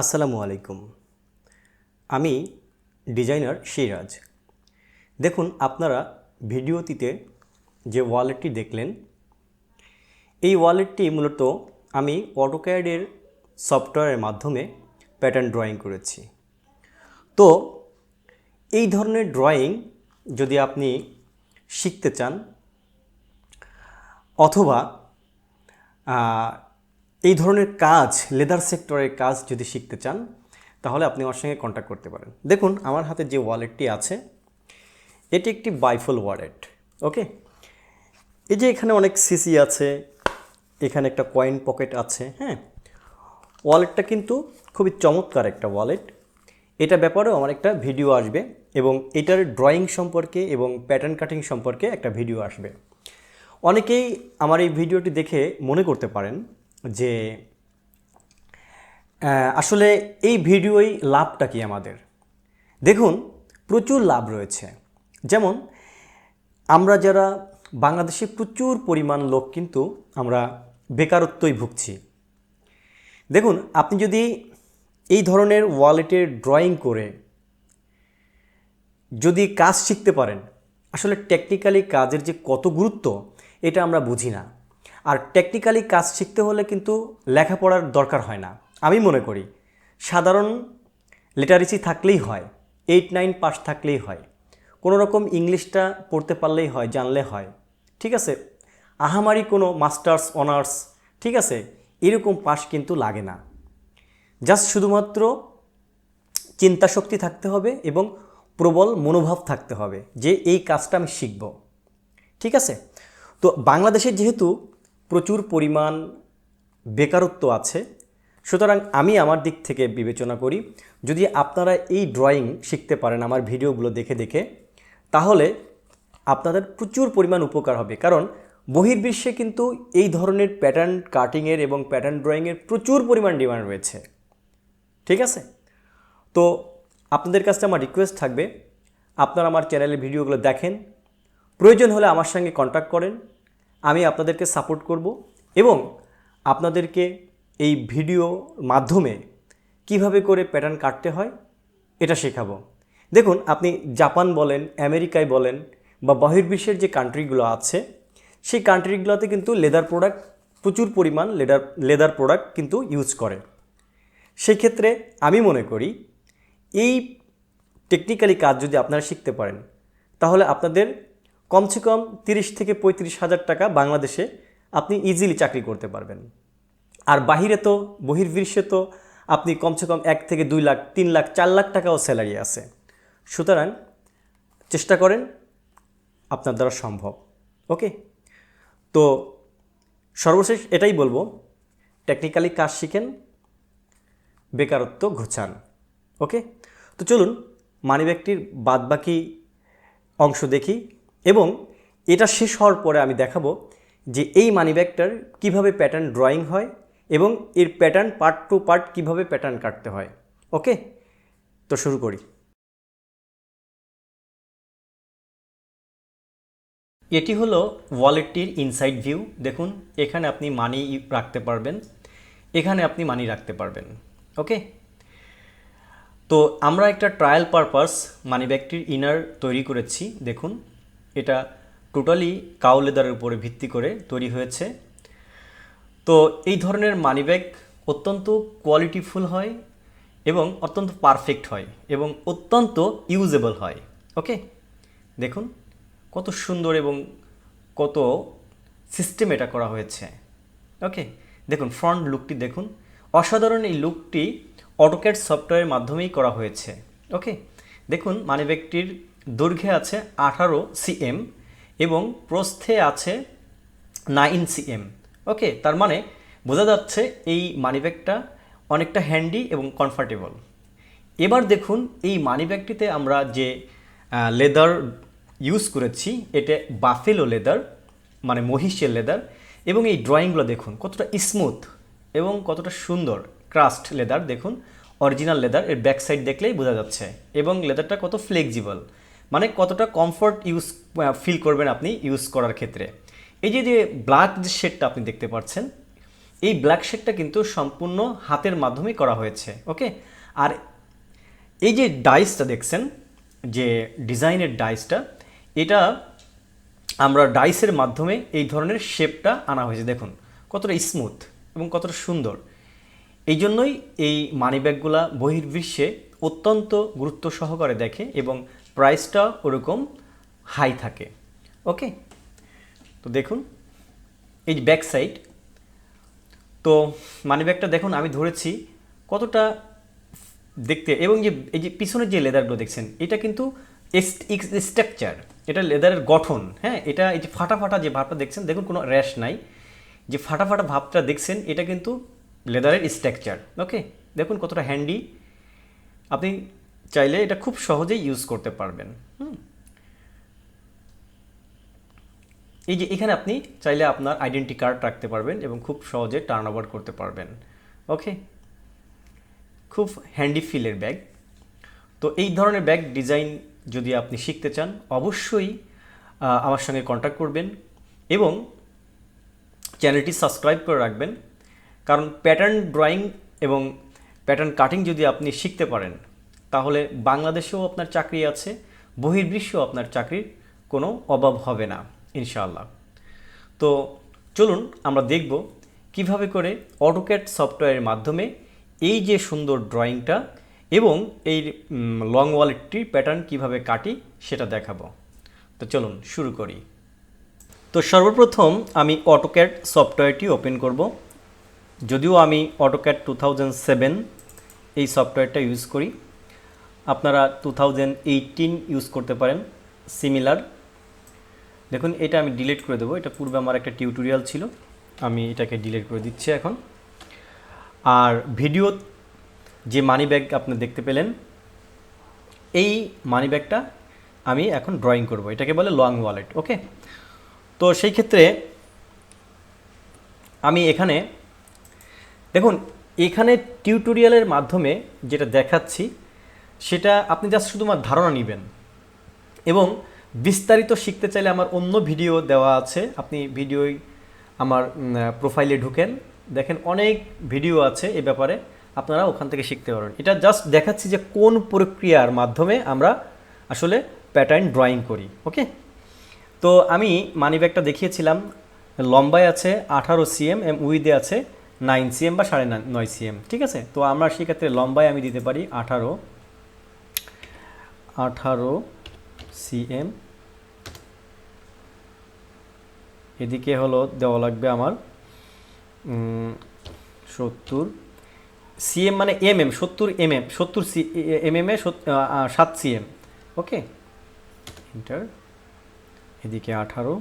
আসসালামু আলাইকুম। আমি ডিজাইনার সিরাজ। দেখুন, আপনারা ভিডিওটিতে যে ওয়ালেটটি দেখলেন, এই ওয়ালেটটি মূলত আমি অটোক্যাডের সফটওয়্যারের মাধ্যমে প্যাটার্ন ড্রয়িং করেছি। তো, এই ধরনের ড্রয়িং যদি আপনি শিখতে চান, অথবা এই ধরনের কাজ লেদার সেক্টরের কাজ যদি শিখতে চান, তাহলে আপনি আমার সঙ্গে কন্ট্যাক্ট করতে পারেন। দেখুন, আমার হাতে যে ওয়ালেটটি আছে, এটি একটি বাইফল ওয়ালেট ওকে এই যে এখানে অনেক সিসি আছে, এখানে একটা কয়েন পকেট আছে হ্যাঁ? ওয়ালেটটা কিন্তু খুবই চমৎকার একটা ওয়ালেট এটা ব্যাপারেও আমার একটা ভিডিও আসবে এবং এটার ড্রয়িং সম্পর্কে এবং প্যাটার্ন কাটিং সম্পর্কে একটা ভিডিও আসবে। অনেকেই আমার এই ভিডিওটি দেখে মনে করতে পারেন যে আসলে এই ভিডিওই লাভটা কি আমাদের? দেখুন, প্রচুর লাভ রয়েছে। যেমন, আমরা যারা বাংলাদেশে প্রচুর পরিমাণ লোক কিন্তু আমরা বেকারত্বই ভুগছি। দেখুন, আপনি যদি এই ধরনের ওয়ালেটের ড্রয়িং করে যদি কাজ শিখতে পারেন, আসলে টেকনিক্যালি কাজের যে কত গুরুত্ব, এটা আমরা বুঝি না। আর টেকনিক্যালি কাজ শিখতে হলে কিন্তু লেখাপড়ার দরকার হয় না। আমি মনে করি, সাধারণ লিটারেসি থাকলেই হয় এইট নাইন পাস থাকলেই হয়। কোনো রকম ইংলিশটা পড়তে পারলেই হয়, জানলে হয়, ঠিক আছে? আহামারি কোনো মাস্টার্স অনার্স ঠিক আছে? এরকম পাস কিন্তু লাগে না। জাস্ট শুধুমাত্র চিন্তা শক্তি থাকতে হবে এবং প্রবল মনোভাব থাকতে হবে যে এই কাজটা আমি শিখব, ঠিক আছে? তো বাংলাদেশে যেহেতু প্রচুর পরিমাণ বেকারত্ব আছে। সুতরাং আমি আমার দিক থেকে বিবেচনা করি, যদি আপনারা এই ড্রয়িং শিখতে পারেন, আমার ভিডিওগুলো দেখে দেখে, তাহলে আপনাদের প্রচুর পরিমাণ উপকার হবে। কারণ বহির্বিশ্বে কিন্তু এই ধরনের প্যাটার্ন কাটিংয়ের এবং প্যাটার্ন ড্রয়িংয়ের প্রচুর পরিমাণ ডিমান্ড রয়েছে। ঠিক আছে? তো আপনাদের কাছে আমার রিকোয়েস্ট থাকবে, আপনারা আমার চ্যানেলের ভিডিওগুলো দেখেন। প্রয়োজন হলে আমার সঙ্গে কন্ট্যাক্ট করেন। আমি আপনাদেরকে সাপোর্ট করব এবং আপনাদেরকে এই ভিডিও মাধ্যমে কীভাবে করে প্যাটার্ন কাটতে হয়, এটা শেখাবো। দেখুন, আপনি জাপান বলেন, আমেরিকায় বলেন বা বহির্বিশ্বের যে কান্ট্রিগুলো আছে, সেই কান্ট্রিগুলোতে কিন্তু লেদার প্রোডাক্ট প্রচুর পরিমাণ লেদার লেদার প্রোডাক্ট কিন্তু ইউজ করে। সেই ক্ষেত্রে আমি মনে করি, এই টেকনিক্যালি কাজ যদি আপনারা শিখতে পারেন, তাহলে আপনাদের কমসে কম তিরিশ থেকে পঁয়ত্রিশ হাজার টাকা বাংলাদেশে আপনি ইজিলি চাকরি করতে পারবেন। আর বাহিরে তো, বহির্বিশ্বে তো আপনি কমসে কম এক থেকে দুই লাখ, তিন লাখ, চার লাখ টাকাও স্যালারি আছে। সুতরাং চেষ্টা করেন আপনার দ্বারা সম্ভব। ওকে তো সর্বশেষ এটাই বলব টেকনিক্যালি কাজ শিখেন, বেকারত্ব ঘোচান। ওকে তো চলুন মানিব্যাগটির বাদবাকি অংশ দেখি। এবং এটা শেষ হওয়ার পরে আমি দেখাবো যে এই মানিব্যাগটার কীভাবে প্যাটার্ন ড্রয়িং হয় এবং এর প্যাটার্ন পার্ট টু পার্ট কীভাবে প্যাটার্ন কাটতে হয়। ওকে? তো শুরু করি। এটি হলো ওয়ালেটটির ইনসাইড ভিউ দেখুন, এখানে আপনি মানি রাখতে পারবেন, এখানে আপনি মানি রাখতে পারবেন। ওকে? তো আমরা একটা ট্রায়াল পারপাস মানি ব্যাগটির ইনার তৈরি করেছি। দেখুন এটা টোটালি কাউ লেদারের উপরে ভিত্তি করে তৈরি হয়েছে। তো এই ধরনের মানি ব্যাগ অত্যন্ত কোয়ালিটিফুল হয় এবং অত্যন্ত পারফেক্ট হয় এবং অত্যন্ত ইউজেবল হয় ওকে দেখুন, কত সুন্দর এবং কত সিস্টেম এটা করা হয়েছে ওকে দেখুন ফ্রন্ট লুকটি দেখুন। অসাধারণ এই লুকটি অটোক্যাড সফটওয়্যারের মাধ্যমেই করা হয়েছে ওকে দেখুন, মানিব্যাগটির দৈর্ঘ্যে আছে আঠারো সিএম এবং প্রস্থে আছে নাইন সিএম। ওকে, তার মানে বোঝা যাচ্ছে এই মানিব্যাগটা অনেকটা হ্যান্ডি এবং কমফর্টেবল। এবার দেখুন এই মানিব্যাগটিতে আমরা যে লেদার ইউজ করেছি, এটা বাফেলো লেদার মানে মহিষের লেদার এবং এই ড্রয়িংগুলো দেখুন, কতটা স্মুথ এবং কতটা সুন্দর। ক্রাস্ট লেদার দেখুন, অরিজিনাল লেদার, এর ব্যাক সাইড দেখলেই বোঝা যাচ্ছে এবং লেদারটা কত ফ্লেক্সিবল মানে কতটা কমফর্ট ইউজ ফিল করবেন আপনি ইউজ করার ক্ষেত্রে। এই যে যে ব্ল্যাক শেডটা আপনি দেখতে পাচ্ছেন, এই ব্ল্যাক শেডটা কিন্তু সম্পূর্ণ হাতের মাধ্যমে করা হয়েছে ওকে আর এই যে ডাইসটা দেখছেন, যে ডিজাইনের ডাইসটা এটা আমরা ডাইসের মাধ্যমে এই ধরনের শেপটা আনা হয়েছে। দেখুন, কতটা স্মুথ এবং কতটা সুন্দর। এই জন্যই এই মানিব্যাগগুলা বহির্বিশ্বে অত্যন্ত গুরুত্ব সহকারে দেখে এবং প্রাইসটা ওরকম হাই থাকে ওকে তো দেখুন, এই ব্যাক সাইড তো মানিব্যাগটা দেখুন, আমি ধরেছি কতটা দেখতে, এবং যে, এই যে পিছনের যে লেদারগুলো দেখছেন, এটা কিন্তু স্ট্রাকচার এটা লেদারের গঠন হ্যাঁ? এটা এই যে ফাটা ফাটা যে ভাবটা দেখছেন, দেখুন কোনো র্যাশ নাই, যে ফাটা ফাটা ভাবটা দেখছেন, এটা কিন্তু লেদারের স্ট্রাকচার ওকে দেখুন কতটা হ্যান্ডি আপনি চাইলে এটা খুব সহজেই ইউজ করতে পারবেন, হুম। এই যে এখানে আপনি চাইলে আপনার আইডেন্টি কার্ড রাখতে পারবেন এবং খুব সহজে টার্ন ওভার করতে পারবেন ওকে খুব হ্যান্ডি ফিলের ব্যাগ তো এই ধরনের ব্যাগ ডিজাইন যদি আপনি শিখতে চান, অবশ্যই আমার সঙ্গে কন্ট্যাক্ট করবেন এবং চ্যানেলটি সাবস্ক্রাইব করে রাখবেন। কারণ প্যাটার্ন ড্রয়িং এবং প্যাটার্ন কাটিং যদি আপনি শিখতে পারেন তাহলে বাংলাদেশেও আপনার চাকরি আছে, বহির্বিশ্বেও আপনার চাকরির কোনো অভাব হবে না, ইনশাআল্লাহ। তো চলুন আমরা দেখব কীভাবে করে অটোক্যাট সফটওয়্যারের মাধ্যমে এই যে সুন্দর ড্রয়িংটা এবং এই লং ওয়ালেটটির প্যাটার্ন কীভাবে কাটি সেটা দেখাবো। তো চলুন শুরু করি। তো সর্বপ্রথম আমি অটোক্যাট সফটওয়্যারটি ওপেন করব। যদিও আমি অটোক্যাট টু এই সফটওয়্যারটা ইউজ করি আপনারা টু ইউজ করতে পারেন সিমিলার দেখুন, এটা আমি ডিলিট করে দেবো। এটা পূর্বে আমার একটা টিউটোরিয়াল ছিল। আমি এটাকে ডিলিট করে দিচ্ছি এখন। আর ভিডিও যে মানি ব্যাগ আপনি দেখতে পেলেন, এই মানি ব্যাগটা আমি এখন ড্রয়িং করব। এটাকে বলে লং ওয়ালেট ওকে তো সেই ক্ষেত্রে আমি এখানে, দেখুন, এখানে টিউটোরিয়ালের মাধ্যমে যেটা দেখাচ্ছি সেটা আপনি জাস্ট শুধুমাত্র ধারণা নেবেন। এবং বিস্তারিত শিখতে চাইলে আমার অন্য ভিডিও দেওয়া আছে। আপনি ভিডিওই আমার প্রোফাইলে ঢুকেন। দেখেন অনেক ভিডিও আছে এ ব্যাপারে। আপনারা ওখান থেকে শিখতে পারেন এটা জাস্ট দেখাচ্ছি যে কোন প্রক্রিয়ার মাধ্যমে আমরা আসলে প্যাটার্ন ড্রয়িং করি ওকে তো আমি মানি ব্যাগটা দেখিয়েছিলাম। লম্বায় আছে আঠারো সিএম এম উইদে আছে নাইন সিএম বা সাড়ে নয় সিএম ঠিক আছে? তো আমরা সেক্ষেত্রে লম্বায় আমি দিতে পারি আঠারো। আঠারো সিএম। এদিকে হলো দেওয়া লাগবে আমার সত্তর সিএম মানে এম এম সত্তর এম এম সত্তর সি এম এম এ সাত সিএম। ওকে? ইন্টার এদিকে আঠারো।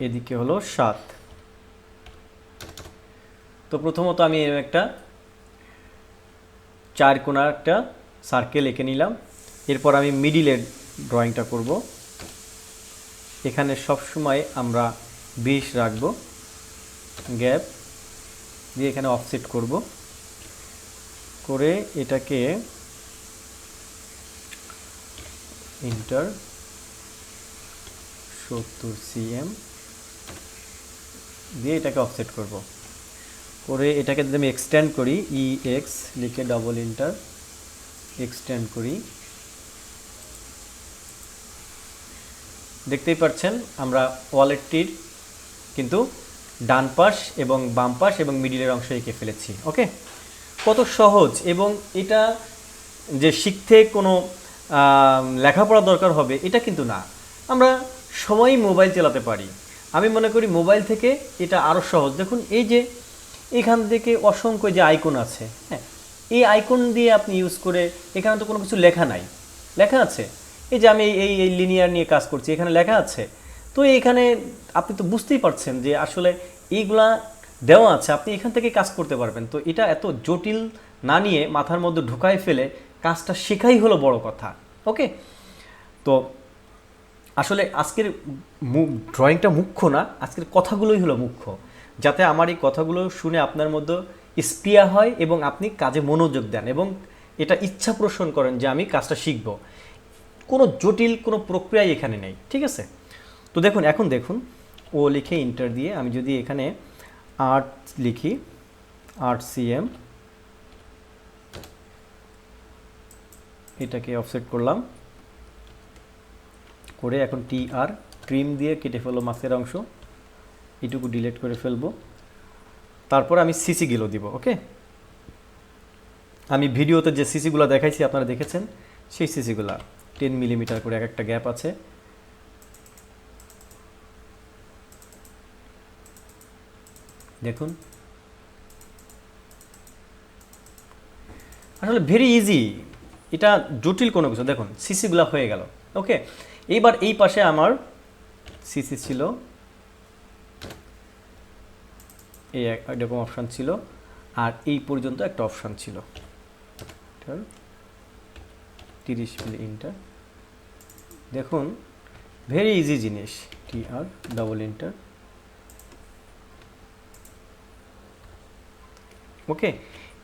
এদিকে হলো সাত। তো প্রথমত আমি একটা চার কোনা একটা সার্কেল এঁকে নিলাম। এরপর আমি মিডিলের ড্রয়িংটা করব। এখানে সব সময় আমরা বিশ রাখব গ্যাপ দিয়ে এখানে অফসেট করব। করে এটাকে ইন্টার সত্তর সিএম দিয়ে এটাকে অফসেট করব। করে এটাকে যদি আমি এক্সটেন্ড করি ই এক্স লিখে ডবল ইন্টার এক্সটেন্ড করি। দেখতেই পাচ্ছেন, আমরা ওয়ালেটটির কিন্তু ডান পাশ এবং বাম পাশ এবং মিডিলের অংশ এঁকে ফেলেছি, ওকে? কত সহজ, এবং এটা যে শিখতে কোনো লেখাপড়া দরকার হবে, এটা কিন্তু না। আমরা সময়ই মোবাইল চালাতে পারি। আমি মনে করি মোবাইল থেকে এটা আরও সহজ। দেখুন, এই যে এখান থেকে অসংখ্য যে আইকন আছে হ্যাঁ এই আইকন দিয়ে আপনি ইউজ করে এখানে তো কোনো কিছু লেখা নাই। লেখা আছে? এই যে আমি এই- এই লিনিয়ার নিয়ে কাজ করছি, এখানে লেখা আছে। তো এখানে আপনি তো বুঝতেই পারছেন যে আসলে এইগুলা দেওয়া আছে, আপনি এখান থেকে কাজ করতে পারবেন। তো এটা এত জটিল না নিয়ে মাথার মধ্যে ঢুকাই ফেলে কাজটা শেখাই হলো বড় কথা, ওকে? তো আসলে আজকের ড্রয়িংটা মুখ্য না, আজকের কথাগুলোই হলো মুখ্য। যাতে আমার এই কথাগুলো শুনে আপনার মধ্যে স্পিয়া হয় এবং আপনি কাজে মনোযোগ দেন এবং এটা ইচ্ছা পোষণ করেন যে আমি কাজটা শিখব। কোনো জটিল কোনো প্রক্রিয়াই এখানে নেই, ঠিক আছে? তো দেখুন, এখন দেখুন, ও লিখে ইন্টার দিয়ে আমি যদি এখানে আর্ট লিখি আট সিএম এটাকে অফসেট করলাম, করে এখন টি আর ট্রিম দিয়ে কেটে ফেলো মাছের অংশ। এটুকু ডিলিট করে ফেলব। তারপর আমি সিসি গিলো দিব ওকে আমি ভিডিওতে যে সিসিগুলো দেখাইছি, আপনারা দেখেছেন? সেই সিসিগুলা টেন মিলিমিটার করে এক একটা গ্যাপ আছে। দেখুন। আসলে ভেরি ইজি এটা জটিল কোনো কিছু দেখুন সিসিগুলা হয়ে গেল ওকে এইবার এই পাশে আমার সিসি ছিল। এই এরকম অপশান ছিল। আর এই পর্যন্ত একটা অপশান ছিল। তিরিশ মিলি ইন্টার দেখুন ভেরি ইজি জিনিস। টি আর ডাবল ইন্টার ওকে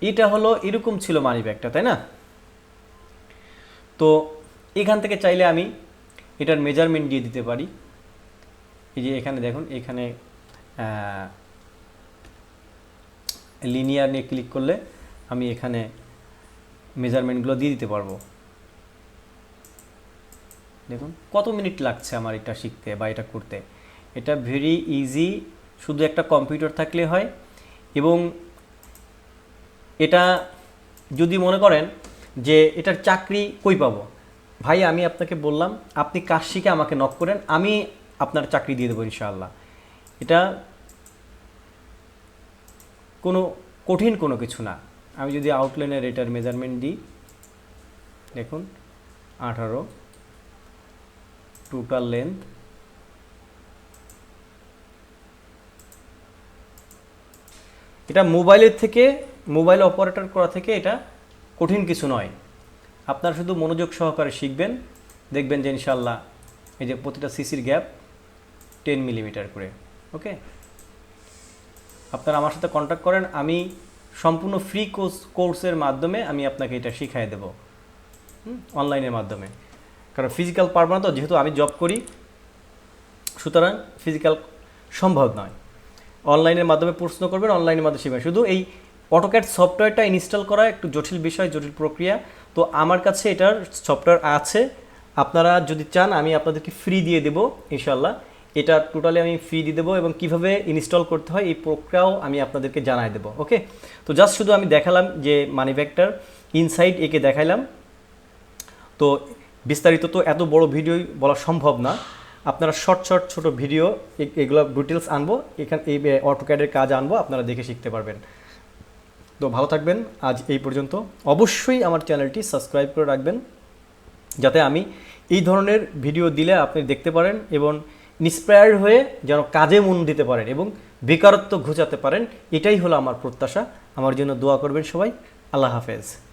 এটা হলো, এরকম ছিল মানি ব্যাগটা তাই না? তো, এখান থেকে চাইলে আমি এটার মেজারমেন্ট দিয়ে দিতে পারি। এই যে এখানে দেখুন, এখানে লিনিয়ার নিয়ে ক্লিক করলে আমি এখানে মেজারমেন্টগুলো দিয়ে দিতে পারব। দেখুন, কত মিনিট লাগছে আমার এটা শিখতে বা এটা করতে? এটা ভেরি ইজি শুধু একটা কম্পিউটার থাকলে হয় এবং এটা যদি মনে করেন যে এটার চাকরি কই পাবো? ভাই, আমি আপনাকে বললাম, আপনি কাজ শিখে আমাকে নক করেন, আমি আপনার চাকরি দিয়ে দেবো ইনশাআল্লাহ। এটা কোনো কঠিন কোনো কিছু না। আমি যদি আউটলাইনের এটার মেজারমেন্ট দিই, দেখুন, আঠারো টোটাল লেন্থ এটা মোবাইলের থেকে মোবাইল অপারেটর করা থেকে এটা কঠিন কিছু নয়। আপনারা শুধু মনোযোগ সহকারে শিখবেন, দেখবেন যে ইনশাল্লাহ এই যে প্রতিটা সিসির গ্যাপ টেন মিলিমিটার করে ওকে আপনারা আমার সাথে কন্ট্যাক্ট করেন, আমি সম্পূর্ণ ফ্রি কোর্স কোর্সের মাধ্যমে আমি আপনাকে এটা শিখাই দেব অনলাইনের মাধ্যমে। কারণ ফিজিক্যাল পারব না তো, যেহেতু আমি জব করি, সুতরাং ফিজিক্যাল সম্ভব নয়। অনলাইনের মাধ্যমে প্রশ্ন করবেন অনলাইনের মাধ্যমে শিখবেন। শুধু এই অটোক্যাট সফটওয়্যারটা ইনস্টল করা একটু জটিল বিষয়, জটিল প্রক্রিয়া। তো আমার কাছে এটার সফটওয়্যার আছে। আপনারা যদি চান, আমি আপনাদেরকে ফ্রি দিয়ে দেবো ইনশাল্লাহ এটা টোটালি আমি ফ্রি দিয়ে দেবো এবং কীভাবে ইনস্টল করতে হয় এই প্রক্রিয়াও আমি আপনাদেরকে জানাই দেবো ওকে তো জাস্ট শুধু আমি দেখালাম যে মানি ব্যাগটার ইনসাইড একে দেখাইলাম। তো বিস্তারিত তো এত বড় ভিডিও বলা সম্ভব না। আপনারা শর্ট শর্ট ছোট ভিডিও এগুলো ডিটেলস আনব, এখান, এই অটোক্যাডের কাজ আনব, আপনারা দেখে শিখতে পারবেন। তো ভালো থাকবেন, আজ এই পর্যন্ত। অবশ্যই আমার চ্যানেলটি সাবস্ক্রাইব করে রাখবেন, যাতে আমি এই ধরনের ভিডিও দিলে আপনি দেখতে পারেন এবং ইন্সপায়ার্ড হয়ে যেন কাজে মন দিতে পারেন এবং বেকারত্ব ঘুচাতে পারেন, এটাই হলো আমার প্রত্যাশা। আমার জন্য দোয়া করবেন সবাই। আল্লাহ হাফেজ।